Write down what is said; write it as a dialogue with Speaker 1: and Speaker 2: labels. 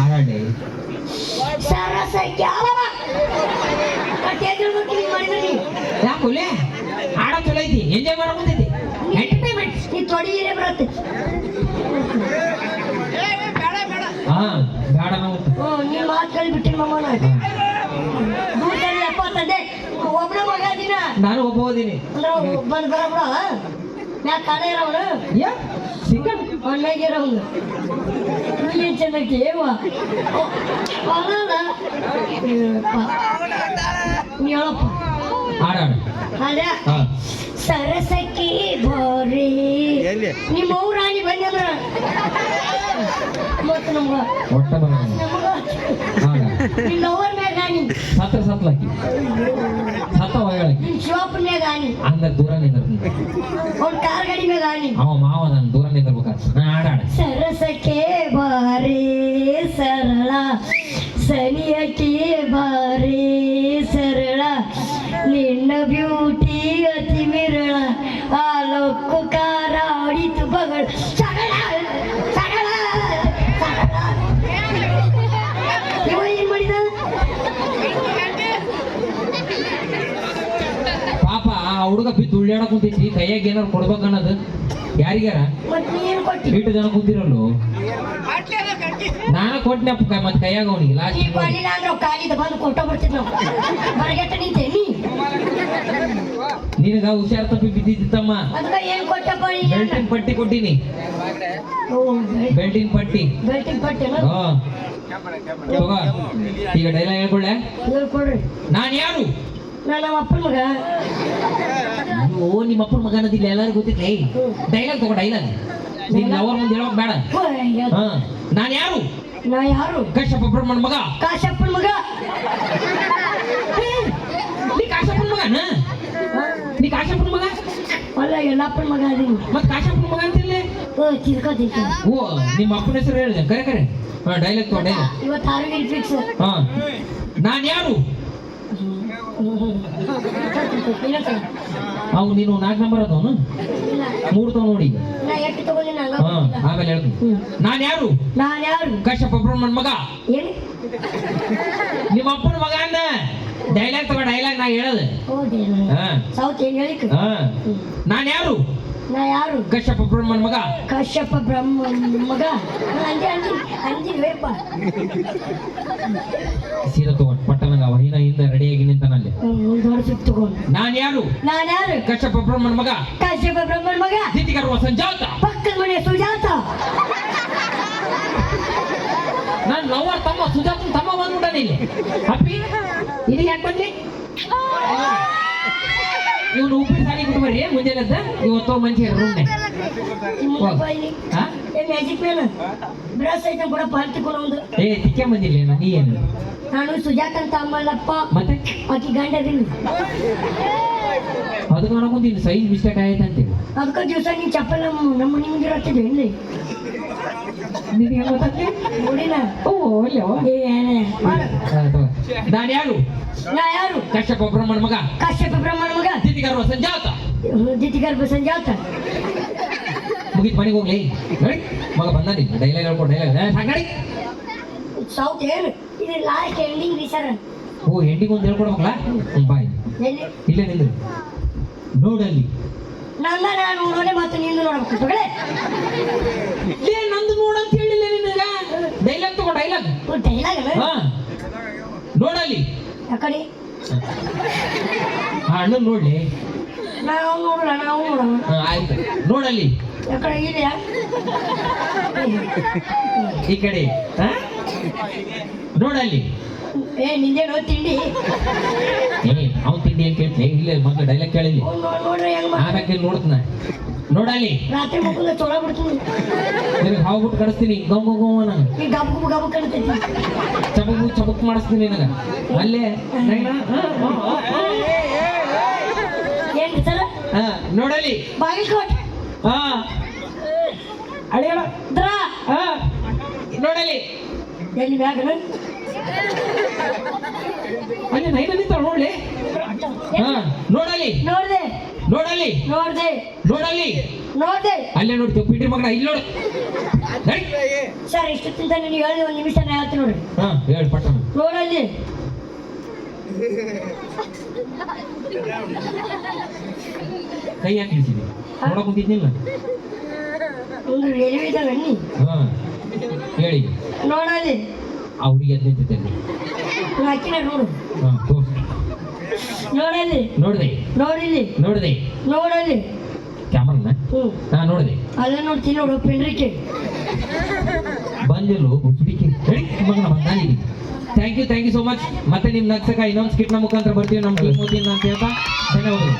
Speaker 1: ಆಡಾಡಿ
Speaker 2: ಸರಸ ಮಾಡಿದ್ರಿ
Speaker 1: ಆಡ ಚಲೋ ಐತಿ ಎಂಜಾಯ್ ಎಂಟರ್ಟೈನ್ಮೆಂಟ್
Speaker 2: ತೊಡಿಯೇ ಬರುತ್ತೆ.
Speaker 1: ಹಾ ಬೇಡ ನಾವು
Speaker 2: ಓ ನೀ ಮಾತು ಮಮ್ಮನ ದೂರದಲ್ಲಿ ಎಪ್ಪತ್ತಂದೆ ಒಬ್ಬನ ಮಗ ದಿನ
Speaker 1: ನಾನು ಒಬ್ಬ ಓದಿನಿ.
Speaker 2: ಅಂದ್ರೆ ಬಂದು ಕಾಣ ಚೆನ್ನಕ್ಕೆ ಏವ ಹೇಳಪ್ಪ.
Speaker 1: ಹಾ.
Speaker 2: ಸರಸಕ್ಕೆ ಬೋರಿ. ನಿಮ್ಮ ಊರಾಣಿ ರಾಣಿ ಬಂದ್ರ ಮತ್ತು ನಮ್ಗ.
Speaker 1: ಒಟ್ಟ
Speaker 2: ಮ್ಯಾಗ
Speaker 1: ಸತ್ರ ಸತ್ಲಾಕಿ
Speaker 2: ನಿನ್ ಶಿವಪ್ಪನ ರಾಣಿ
Speaker 1: ಅಂದ ದೂರ ನಿಂದ್ರ
Speaker 2: ಅವ್ನ ಕಾರ್ ಗಾಡಿ ಮ್ಯಾಗ ರಾಣಿ
Speaker 1: ಅವ ಮಾವ ನಾನು ದೂರ ನಿಂದಿರ್ಬೇಕಾದ್ರೆ ನಾ ಆಡಾಡ
Speaker 2: ಸರಸಕ್ಕೆ ಬಾರಿ ಸರಳ. ಸನಿಯಕ್ಕೆ ಬಾರಿ ಸರಳ. ನಿನ್ನ ಬ್ಯೂಟಿ ಅತಿ ಮಿರಳ ಆ ಲೊಕ್ಕು ಕಾರ ಆಡಿತು ಬಗಳು
Speaker 1: ಹುಡುಗ ಬಿದ್ದು ಉಳ್ಳಾಡಕ್ ಕುಂತೈತಿ ಕೈಯಾಗ ಏನಾರು ಕೊಡ್ಬೇಕನ್ನೋದು ಯಾರಿಗಾರ
Speaker 2: ಬಿಟ್ಟು
Speaker 1: ಇಟ್ಟು ಜನ ಕುಂತಿರಲ್ಲು? ನಾನು ಕೊಟ್ನಪ್ಪ ಮತ್ತೆ ಕೈಯಾಗ ಅವನಿಗೆ ಲಾಸ್ಟ್ ನಿನಗ ಹುಷಾರ್ ತಪ್ಪಿ ಬಿದ್ದಿತ್ತಮ್ಮ ಬೆಲ್ಟಿನ್ ಪಟ್ಟಿ ಕೊಟ್ಟಿನಿ.
Speaker 2: ಬೆಲ್ಟಿನ್ ಬೆಲ್-
Speaker 1: ಬೆಲ್ಟಿನ ಪಟ್ಟಿ. ಈಗ ಡೈಲಾಗ್ ಹೇಳ್ಕೊಳ್ಳೆ ನಾನ್ ಯಾರು?
Speaker 2: ನಾ ನಮ್ಮ ಅಪ್ಪನ ಮಗ.
Speaker 1: ಓ ನಿಮ್ಮ ಅಪ್ಪನ ಮಗ ಅನ್ನೋದಿಲ್ಲ ಎಲ್ಲರಿಗೂ ಗೊತ್ತಿಲ್ಲ ಡೈಲಾಗ್ ತಗೋ ಡೈಲಾಗ್ ನಿನ್ ಅವ್ರ ಮುಂದೆ ಹೇಳೋಕ್ ಬೇಡ. ಹಾ ನಾನ್ ಯಾರು?
Speaker 2: ನಾ ಯಾರು?
Speaker 1: ಕಶ್ಯಪ ಬ್ರಹ್ಮಣ ಮಗ.
Speaker 2: ಕಾಶಪ್ಪನ ಮಗ.
Speaker 1: ನೀ ಕಾಶಪ್ಪನ ಮಗನ ನೀ ಕಾಶಪ್ಪನ ಮಗ?
Speaker 2: ಅಲ್ಲ ಎಲ್ಲಪ್ಪನ ಮಗ ಅದೀನಿ.
Speaker 1: ಮತ್ ಕಾಶಪ್ಪನ ಮಗ ಅಂತಿಲ್ಲ
Speaker 2: ಓ ತಿರ್ಕೋತೀನಿ
Speaker 1: ಓ ನಿಮ್ಮ ಅಪ್ಪನ ಹೆಸರು ಹೇಳಿದೆ. ಕರೆ ಕರೆ. ಹಾ ಡೈಲಾಗ್ ತಗೊಂಡೆ
Speaker 2: ಇವತ್ತು ಆರೋಗ್ಯ ಫಿಕ್ಸ್
Speaker 1: ಹಾ. ನಾನು ಯಾರು? ಅವು ನೀನು ನಾಲ್ಕು ನಂಬರ್ ಅದವನು ಮೂರ್ ತವ ನೋಡಿ ಹಾ ಆಮೇಲೆ ಹೇಳ್ತೀನಿ. ನಾನ್ ಯಾರು?
Speaker 2: ನಾನು ಯಾರು?
Speaker 1: ಕಶ್ಯಪ ಮಗ.
Speaker 2: ಏನು
Speaker 1: ನಿಮ್ಮ ಅಪ್ಪನ ಮಗ ಅಂದ. ಡೈಲಾಗ್ ತಗೋ ಡೈಲಾಗ್ ನಾ ಹೇಳದು. ಹಾ. ನಾನ್ ಯಾರು?
Speaker 2: ನಾ ಯಾರು?
Speaker 1: ಕಶ್ಯಪ ಬ್ರಹ್ಮನ್ ಮಗ.
Speaker 2: ಕಶ್ಯಪ ಬ್ರಹ್ಮ ಮಗ. ಅಂಜಿ ಅಂಜಿ ಅಂಜಿ ವೇಪ
Speaker 1: ಸೀದಾ ತಗೋ ಪಟ್ಟಣಗ ಅವ ಹಿಂದೆ ರೆಡಿಯಾಗಿ ನಿಂತಾನಲ್ಲಿ.
Speaker 2: ದೊಡ್ಡ ಸುತ್ತ ತಗೊಂಡು
Speaker 1: ನಾನ್ ಯಾರು?
Speaker 2: ನಾನು ಯಾರು?
Speaker 1: ಕಶ್ಯಪ ಬ್ರಹ್ಮನ್ ಮಗ.
Speaker 2: ಕಶ್ಯಪ ಬ್ರಹ್ಮನ್ ಮಗ.
Speaker 1: ದಿತಿಗರ್ವ ಸಂಜಾತ.
Speaker 2: ಪಕ್ಕದ ಮನೆ ಸುಜಾತ.
Speaker 1: ನಾನು ಲವರ್ ತಮ್ಮ ಸುಜಾತ ತಮ್ಮ ಬಂದ್ಬಿಟ್ಟಾನ ಇಲ್ಲಿ ಅಪ್ಪಿ ಇದು ಯಾಕೆ ಬಂದ್ಲಿ? ಇವನು ಉಪ್ಪಿನ ಸಾರಿ ಬಿಟ್ಟು ಬರ್ರಿ ಮುಂಜಾನೆದ್ದ ಇವತ್ತು ಮಂಚಿ ರೂಮ್ನೆ
Speaker 2: ಮ್ಯಾಜಿಕ್ ಮ್ಯಾನ್ ಬ್ರಷ್ ಐತೆ ಕೂಡ ಪಾರ್ಟಿ ಕೊಡ ಒಂದು.
Speaker 1: ಏ ತಿಕ್ಕೆ ಬಂದಿಲ್ಲ ನೀ ಏನು?
Speaker 2: ನಾನು ಸುಜಾತ ಅಂತ ಅಮ್ಮಲ್ಲಪ್ಪ
Speaker 1: ಮತ್ತೆ?
Speaker 2: ಆಕಿ ಗಂಡ ಅದೀನಿ
Speaker 1: ಅನ್ಕೊಂತೀನಿ ಸೈಜ್ ಮಿಸ್ಟೇಕ್ ಆಯ್ತು ಅಂತೇಳಿ
Speaker 2: ಅದಕ್ಕ ದಿವಸ ನೀನು ಚಪ್ಪಲ್ ನಮ್ಮ ನಮ್ಮ ನಿಮ್ಗೆ ಇರತ್ತಿದ್ದೆ ಇಲ್ಲಿ
Speaker 1: ನಿನಗೆ ಗೊತ್ತಾಗ್ಲಿ?
Speaker 2: ನೋಡಿನ
Speaker 1: ಓ
Speaker 2: ಮಾಡು.
Speaker 1: ನಾನು ಯಾರು
Speaker 2: ನಾ ಯಾರು?
Speaker 1: ಕಶ್ಯಪ ಬ್ರಹ್ಮಣ ಮಗ.
Speaker 2: ಕಶ್ಯಪ ಬ್ರಹ್ಮಣ ಮಗ?
Speaker 1: ದಿತಿಗರ್ವ ಸಂಜಾತ.
Speaker 2: ದಿತಿಗರ್ಭ ಸಂಜಾತ?
Speaker 1: ಮುಗಿತ್ ಮನೆಗೆ ಹೋಗ್ಲಿ. ನೋಡಿ. ಮಗ ಬಂದ ನೀನು. ಡೈಲಾಗ್ ಹೇಳ್ಕೊಂಡು ಡೈಲಾಗ್ ಸಾಕಾಡಿ
Speaker 2: ಸೌತ್ ಏನು ಇದು ಲಾಸ್ಟ್ ಎಂಡಿಂಗ್ ಸರ್
Speaker 1: ಓ ಎಂಡಿಂಗ್ ಒಂದು ಹೇಳ್ಕೊಡ್ಬೇಕಲ್ಲ ಬಾಯ್
Speaker 2: ಇಲ್ಲ
Speaker 1: ಇಲ್ಲೇ ನಿಂದ್ರು ನೋಡಲ್ಲಿ.
Speaker 2: ನನ್ನ ನಾನು ನೋಡೋನೆ ಮತ್ತೆ ನಿಂದು ನೋಡ್ಬೇಕು.
Speaker 1: ಏ ನಂದು ನೋಡಂತ ಹೇಳಿಲ್ಲ ನಿನಗ. ಡೈಲಾಗ್ ತಗೋ ಡೈಲಾಗ್
Speaker 2: ಡೈಲಾಗ್
Speaker 1: ನೋಡಲ್ಲಿ.
Speaker 2: ಯಾಕಡೆ?
Speaker 1: ಹಣ್ಣು ನೋಡ್ಲಿ
Speaker 2: ನಾವು ನೋಡೋಣ ನಾವು ನೋಡೋಣ.
Speaker 1: ಆಯ್ತು. ನೋಡಲ್ಲಿ.
Speaker 2: ಯಾಕಡೆ ಇದೆಯಾ
Speaker 1: ಈ ಕಡೆ. ನೋಡಲ್ಲಿ.
Speaker 2: ಏ ನಿಂದೇನೋ ತಿಂಡಿ.
Speaker 1: ಏ ಅವ್ನು ತಿಂಡಿ ಅಂತ ಕೇಳ್ತಿ? ಇಲ್ಲ ಮೊದ್ಲು ಡೈಲಾಗ್ ಕೇಳಿಲ್ಲ.
Speaker 2: ನೋಡ್ರಿ ಹೆಂಗ್
Speaker 1: ನೋಡ್ತನ. ನೋಡಲ್ಲಿ.
Speaker 2: ರಾತ್ರಿ ಮಕ್ಕಳ ಚೊಳ ಬಿಡ್ತೀನಿ.
Speaker 1: ನಿನಗೆ ಹಾವು ಬಿಟ್ಟು ಕಡಿಸ್ತೀನಿ. ಗಮ್ ಗಮ್ಮನ
Speaker 2: ಈ ಗಬ್ ಗಬ್ ಕಾಣ್ತೈತಿ.
Speaker 1: ಚಬಕ್ ಚಬಕ್ ಮಾಡಿಸ್ತೀನಿ ನಿನಗ. ಅಲ್ಲೇ. ಹಾ, ನೋಡಲಿ.
Speaker 2: ಏನ್ರಿ ಸರ
Speaker 1: ಹಾ ನೋಡಲ್ಲಿ.
Speaker 2: ಬಾಗಿಲ್ಕೋಟ್
Speaker 1: ಹಾ. ಅಳಿಯಲ್ಲ
Speaker 2: ದ್ರಾ.
Speaker 1: ಹಾ. ನೋಡಲ್ಲಿ.
Speaker 2: ಎಲ್ಲಿ ಬ್ಯಾಗ್
Speaker 1: ಅಲ್ಲಿ ನೈನ ನಿಂತ ನೋಡ್ಲಿ. ಹಾ ನೋಡಲ್ಲಿ.
Speaker 2: ನೋಡ್ದೆ.
Speaker 1: ನೋಡಲ್ಲಿ.
Speaker 2: ನೋಡ್ದೆ.
Speaker 1: ನೋಡಲ್ಲಿ.
Speaker 2: ನೋಡ್ದೆ.
Speaker 1: ಅಲ್ಲೇ ನೋಡ್ತೀವಿ ಪೀಟ್ರಿ ಮಗನ ಇಲ್ಲಿ ನೋಡು. ಸರ್
Speaker 2: ಸರ್ ತಿಂತ ನೀನು ಹೇಳಿ ಒಂದು ನಿಮಿಷ ನಾ ಹೇಳ್ತೀನಿ ನೋಡಿ.
Speaker 1: ಹಾ ಹೇಳಿ ಪಟ್ಟ
Speaker 2: ನೋಡಲ್ಲಿ.
Speaker 1: ಕೈ ಯಾಕೆ ಇಳಿಸಿದೆ ನೋಡಕ್ ಕುಂತಿದ್ನಿಲ್ಲ?
Speaker 2: ಒಂದು ರೈಲ್ವೆ ಇದ್ದಾವೆ
Speaker 1: ಹಾ. ಹೇಳಿ.
Speaker 2: ನೋಡಲ್ಲಿ.
Speaker 1: ಆ ಹುಡುಗಿ ನಿಂತಿದ್ದೆ
Speaker 2: ಹಾಕಿನ ನೋಡು
Speaker 1: ಹಾ ತೋರ್ಸು
Speaker 2: ನೋಡಲ್ಲಿ.
Speaker 1: ನೋಡ್ದೆ.
Speaker 2: ನೋಡಿಲ್ಲಿ.
Speaker 1: ನೋಡ್ದೆ.
Speaker 2: ನೋಡಲ್ಲಿ.
Speaker 1: ಕ್ಯಾಮರನ?
Speaker 2: ಹ್ಞೂ.
Speaker 1: ಹಾ ನೋಡ್ದೆ.
Speaker 2: ಅಲ್ಲೇ ನೋಡ್ತೀನಿ ನೋಡು ಪಿಂಡ್ರಿಕೆ
Speaker 1: ಬಂದಿಲ್ಲ ಹುಡುಗಿ ಹೇಳಿ ಮಗನ ಬಂದಾನಿಗೆ thank you thank you so much ಮತ್ತೆ ನಿಮ್ ನಗ್ಸಕ ಇನ್ನೊಂದು ಸ್ಕಿಟ್ನ ಮುಖಾಂತರ ಬರ್ತೀವಿ ನಮ್ಗೆ ಟೀಮ್ ಅಂತ ಹೇಳ್ತಾ ಧನ್ಯವಾದಗಳು.